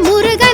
Murugan